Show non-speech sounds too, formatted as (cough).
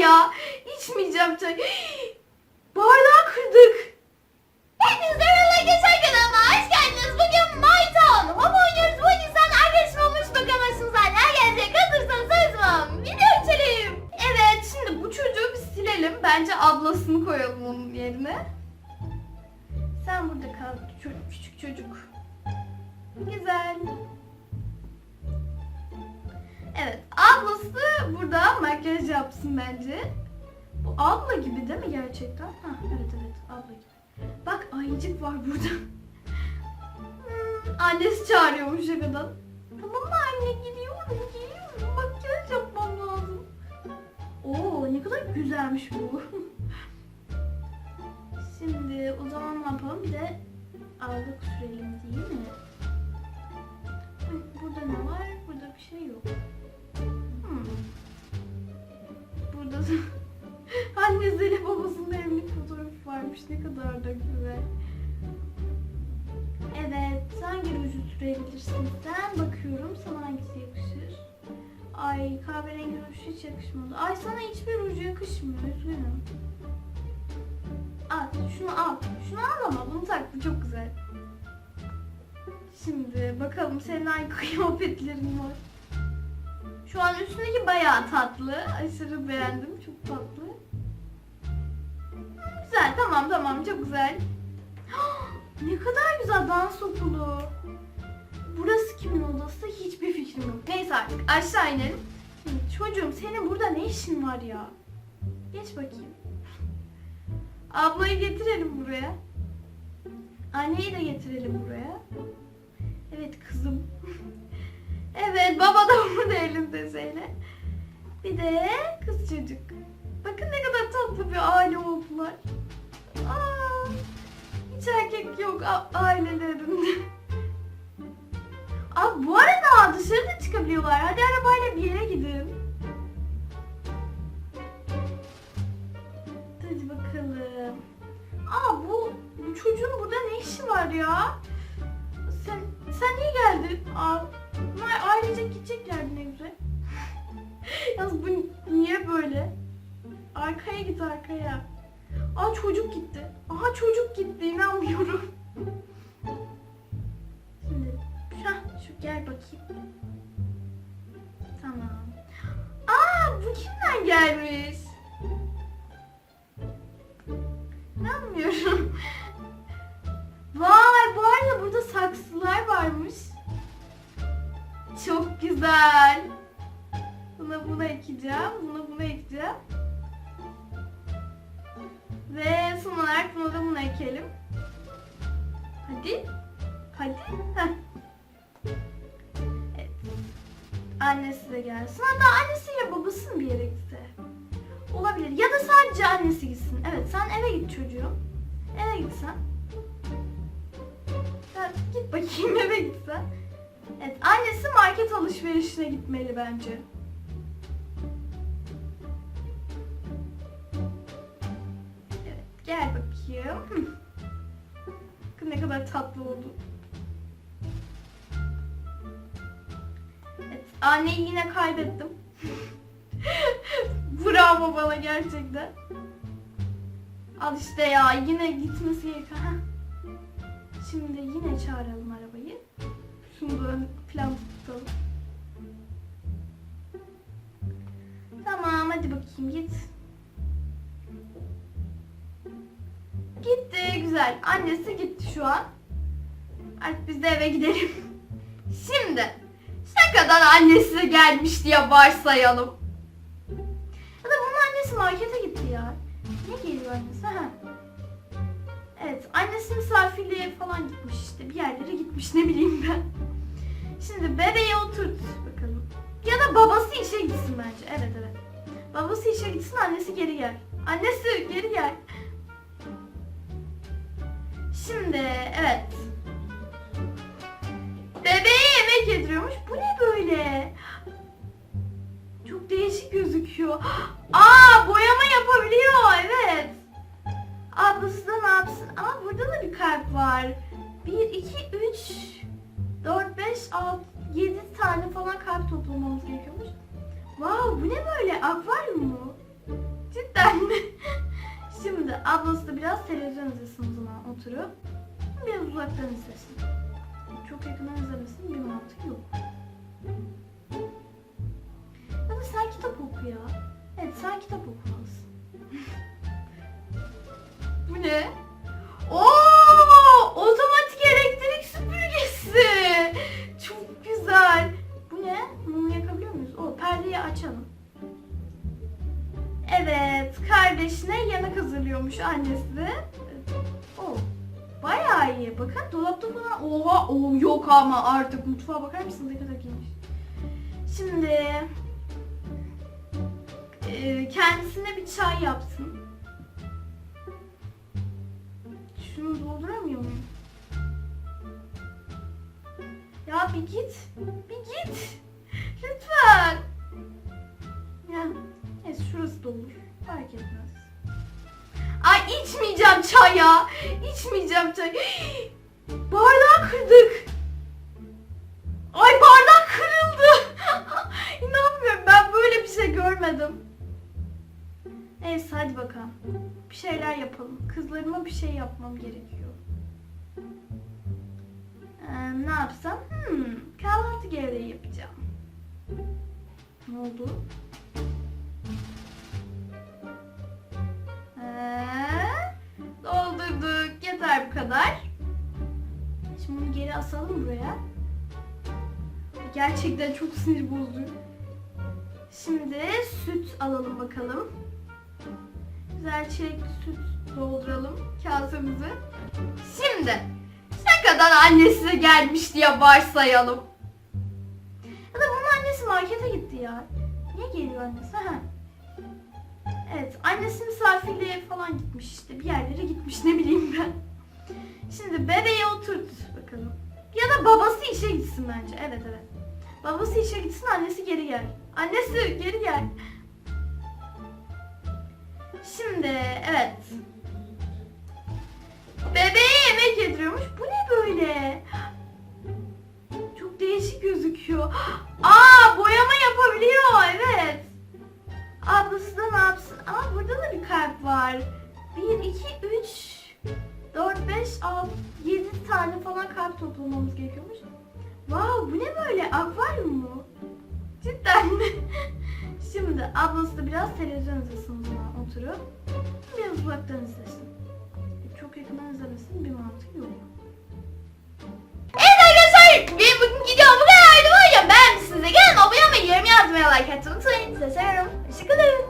ya. İçmeyeceğim çay. (gasps) Bardağı kırdık. Hepinize merhaba geçen kanalıma hoş geldiniz. Bugün My Town. Home oynuyoruz. Bu insan arkadaşım olmuş bakamazsınız hala gelecek. Hazırsanız hazırım. Video içelim. Evet şimdi bu çocuğu bir silelim. Bence ablasını koyalım onun yerine. Sen burada kal küçük çocuk. Güzel. Evet ablası burada makyaj yapsın bence. Bu abla gibi değil mi gerçekten? Ha, evet evet abla gibi. Bak ayıcık var burada. Hmm, annesi çağırıyormuş arkadan. Tamam mı anne geliyorum geliyorum makyaj yapmam lazım. Oo ne kadar güzelmiş bu. (laughs) Şimdi o zaman ne yapalım? Bir de aldık sürelim değil mi? Burada ne var? Burada bir şey yok. Da (laughs) annesiyle babasının evlilik fotoğrafı varmış. Ne kadar da güzel. Evet, hangi ruju sürebilirsin sen? Bakıyorum sana hangisi yakışır. Ay kahverengi ruj hiç yakışmadı. Ay sana hiçbir ruj yakışmıyor. Üzgünüm. Al şunu al. Şunu al ama bunu tak. Bu çok güzel. Şimdi bakalım senin hangi kıyafetlerin var. Şu an üstündeki bayağı tatlı. Aşırı beğendim. Çok tatlı. Güzel tamam tamam çok güzel. (gasps) ne kadar güzel dans okulu. Burası kimin odası hiçbir fikrim yok. Neyse artık aşağı inelim. Çocuğum senin burada ne işin var ya? Geç bakayım. (gasps) Ablayı getirelim buraya. Anneyi de getirelim buraya. Evet kızım. (laughs) evet baba da (laughs) burada elinde şeyle. Bir de kız çocuk. Bakın ne kadar tatlı bir aile oldular. Aa, hiç erkek yok ailelerinde. Abi bu arada dışarıda çıkabiliyorlar. Hadi arabayla bir yere gidin. Hadi bakalım. Aa bu, bu çocuğun burada ne işi var ya? Sen sen niye geldin? Aa, bunlar ailecek gideceklerdi ne güzel. Yalnız bu niye böyle? Arkaya git arkaya. Aa çocuk gitti. Aha çocuk gitti inanmıyorum. Şimdi Hah, şu gel bakayım. Tamam. Aa bu kimden gelmiş? Buna ekeceğim. Ve son olarak buna da buna ekelim. Hadi. Hadi. Evet. Annesi de gelsin. Hatta annesiyle babası mı bir yere gitse? Olabilir. Ya da sadece annesi gitsin. Evet sen eve git çocuğum. Eve git sen. Git bakayım (laughs) eve git sen. Evet annesi market alışverişine gitmeli bence. Bakayım. Bakın ne kadar tatlı oldu. Evet, anneyi yine kaybettim. (laughs) Bravo bana gerçekten. Al işte ya yine gitmesi gerekiyor. Heh. Şimdi yine çağıralım arabayı. Şunu da plan tutalım. Tamam hadi bakayım git. Güzel. Annesi gitti şu an. Artık biz de eve gidelim. (laughs) Şimdi şakadan annesi gelmiş diye varsayalım. Ya da bunun annesi markete gitti ya. Ne geliyor annesi? Ha. Evet annesi misafirliğe falan gitmiş işte. Bir yerlere gitmiş ne bileyim ben. Şimdi bebeği oturt bakalım. Ya da babası işe gitsin bence. Evet evet. Babası işe gitsin annesi geri gel. Annesi geri gel. Şimdi evet. Bebeğe yemek yediriyormuş. Bu ne böyle? Çok değişik gözüküyor. Aa boyama yapabiliyor evet. Ablası da ne yapsın? Aa burada da bir kalp var. 1, 2, 3, 4, 5, 6, 7 tane falan kalp toplamamız gerekiyormuş. Wow bu ne böyle? Akvaryum mu? Ablası da biraz televizyon izlesin o zaman oturup. Biraz uzaktan izlesin. Çok yakından izlemesin bir mantık yok. Ya da sen kitap oku ya. Evet sen kitap okumalısın. (laughs) Bu ne? Evet, kardeşine yemek hazırlıyormuş annesi de. O bayağı iyi. Bakın dolapta falan. Oha, o yok ama artık mutfağa bakar mısınız ne kadar geniş. Şimdi e, kendisine bir çay yapsın. Şunu dolduramıyor muyum? Ya bir git. Bir git. Lütfen. Ya şurası da olur. Fark etmez. Ay içmeyeceğim çay ya. İçmeyeceğim çay. (gasps) Bardağı kırdık. Ay bardak kırıldı. (laughs) İnanmıyorum ben böyle bir şey görmedim. Neyse hadi bakalım. Bir şeyler yapalım. Kızlarıma bir şey yapmam gerekiyor. Ee, ne yapsam? Hmm, kahvaltı gevreği yapacağım. Ne oldu? Geri asalım buraya. Gerçekten çok sinir bozucu. Şimdi süt alalım bakalım. Güzel çilekli süt dolduralım kasemize. Şimdi şakadan annesi gelmiş diye varsayalım. Ya da bunun annesi markete gitti ya. Niye geliyor annesi? Ha. Evet, annesi misafirliğe falan gitmiş işte. Bir yerlere gitmiş ne bileyim ben. Şimdi bebeğe oturt bakalım. Ya da babası işe gitsin bence. Evet evet. Babası işe gitsin, annesi geri gel. Annesi geri gel. Şimdi evet. Bebeğe yemek yediriyormuş. Bu ne böyle? Çok değişik gözüküyor. Aa boyama yapabiliyor evet. Ablası da ne yapsın? Aa burada da bir kalp var. 1, 2, 3, 4, 5, 6, 7 tane falan kalp toplamamız gerekiyormuş. Wow bu ne böyle? Akvaryum mu? Cidden mi? (laughs) Şimdi ablası da biraz televizyon izlesin o zaman oturup. Biraz uzaktan izlesin. Çok yakından izlemesin bir mantık yok. Evet arkadaşlar benim bugün videom bu kadardı var ya ben size gelin abone olmayı yorum yazmayı like atmayı unutmayın. Size seviyorum. Hoşçakalın.